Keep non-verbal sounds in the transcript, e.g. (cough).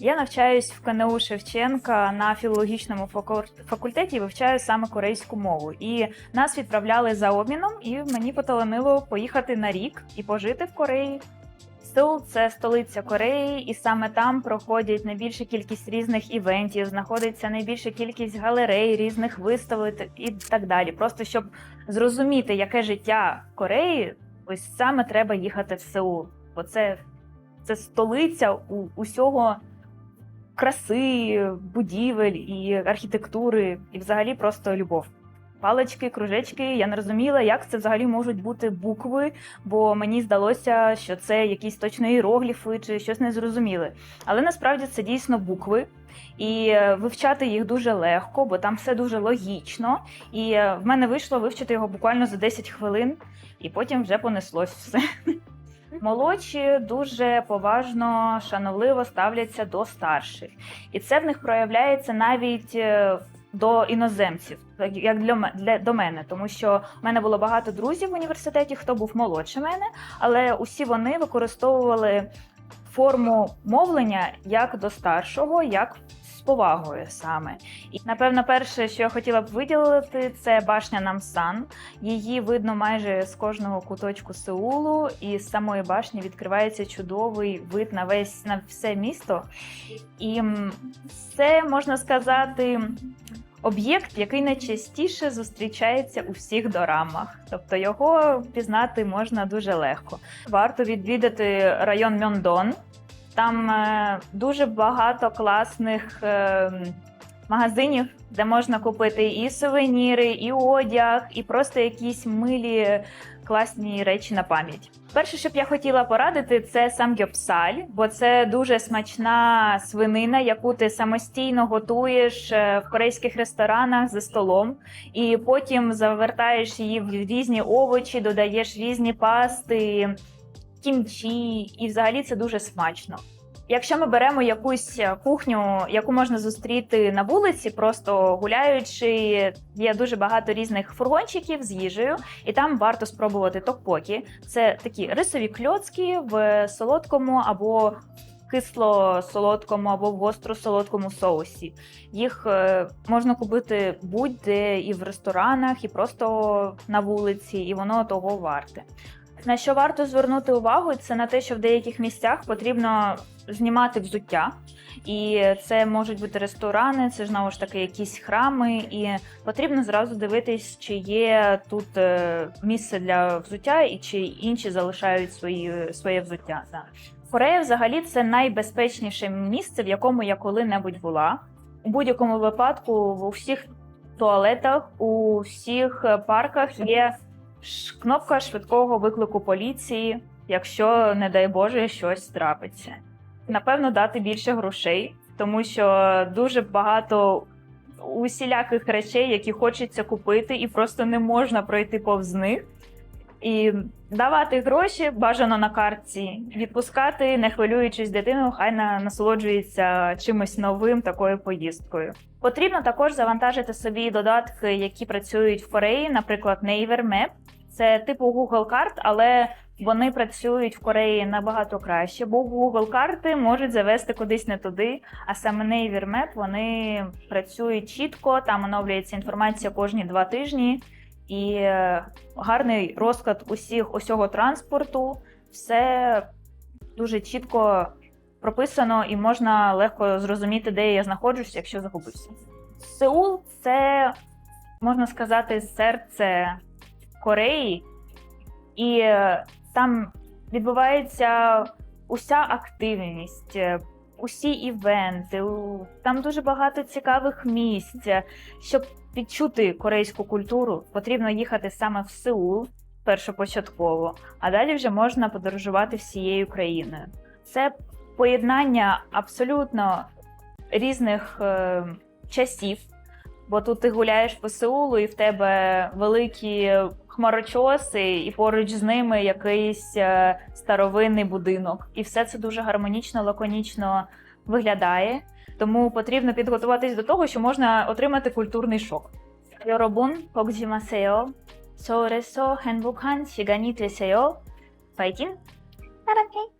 Я навчаюсь в КНУ Шевченка на філологічному факу- факультеті. і Вивчаю саме корейську мову. І нас відправляли за обміном, і мені поталанило поїхати на рік і пожити в Кореї. Сеул – це столиця Кореї, і саме там проходять найбільша кількість різних івентів, знаходиться найбільша кількість галерей, різних виставок і так далі. Просто щоб зрозуміти, яке життя Кореї, ось саме треба їхати в Сеул, бо це, це столиця у, усього краси, будівель і архітектури, і взагалі просто любов. Палички, кружечки, я не розуміла, як це взагалі можуть бути букви, бо мені здалося, що це якісь точно іерогліфи чи щось незрозуміле. Але насправді це дійсно букви, і е, вивчати їх дуже легко, бо там все дуже логічно. І е, в мене вийшло вивчити його буквально за 10 хвилин, і потім вже понеслось все. (laughs) Молодші дуже поважно, шановливо ставляться до старших, і це в них проявляється навіть е, до іноземців, як для, для до мене, тому що в мене було багато друзів в університеті, хто був молодше мене, але усі вони використовували форму мовлення як до старшого, як з повагою саме. І напевно, перше, що я хотіла б виділити, це башня Намсан. Її видно майже з кожного куточку Сеулу, і з самої башні відкривається чудовий вид на весь на все місто. І це можна сказати. Об'єкт, який найчастіше зустрічається у всіх дорамах, тобто його пізнати можна дуже легко. Варто відвідати район Мьондон. Там е, дуже багато класних е, магазинів, де можна купити і сувеніри, і одяг, і просто якісь милі класні речі на пам'ять. Перше, що б я хотіла порадити, це самгьопсаль, бо це дуже смачна свинина, яку ти самостійно готуєш е, в корейських ресторанах за столом, і потім завертаєш її в різні овочі, додаєш різні пасти, кімчі, і взагалі це дуже смачно. Якщо ми беремо якусь кухню, яку можна зустріти на вулиці, просто гуляючи, є дуже багато різних фургончиків з їжею, і там варто спробувати токпокі. Це такі рисові кльоцки в солодкому або кисло-солодкому або в гостро-солодкому соусі. Їх е, можна купити будь-де і в ресторанах, і просто на вулиці, і воно того варте. На що варто звернути увагу, це на те, що в деяких місцях потрібно знімати взуття, і це можуть бути ресторани, це знову ж таки якісь храми, і потрібно зразу дивитись, чи є тут е, місце для взуття, і чи інші залишають свої, своє взуття. Да. Корея взагалі це найбезпечніше місце, в якому я коли-небудь була. У будь-якому випадку, у всіх туалетах, у всіх е, парках є кнопка швидкого виклику поліції, якщо, не дай Боже, щось трапиться. Напевно, дати більше грошей, тому що дуже багато усіляких речей, які хочеться купити, і просто не можна пройти повз них. І давати гроші бажано на картці, відпускати, не хвилюючись дитину, хай на- насолоджується чимось новим такою поїздкою. Потрібно також завантажити собі додатки, які працюють в Кореї, наприклад, Naver Map. Це типу Google карт, але вони працюють в Кореї набагато краще, бо Google карти можуть завести кудись не туди. А саме Naver Map вони працюють чітко, там оновлюється інформація кожні два тижні, і е, гарний розклад усіх усього транспорту. Все дуже чітко прописано і можна легко зрозуміти, де я знаходжусь, якщо загубився. Сеул це можна сказати серце Кореї, і е, там відбувається уся активність, е, усі івенти. Там дуже багато цікавих місць. Щоб відчути корейську культуру, потрібно їхати саме в Сеул першопочатково, а далі вже можна подорожувати всією країною. Це поєднання абсолютно різних е, часів, бо тут ти гуляєш по Сеулу, і в тебе великі хмарочоси, і поруч з ними якийсь е, старовинний будинок. І все це дуже гармонічно, лаконічно виглядає. Тому потрібно підготуватись до того, що можна отримати культурний шок. Йоробун Кокзімасео, Соресо Генбукхан Сіганітлісео, Пайкін. Аракей.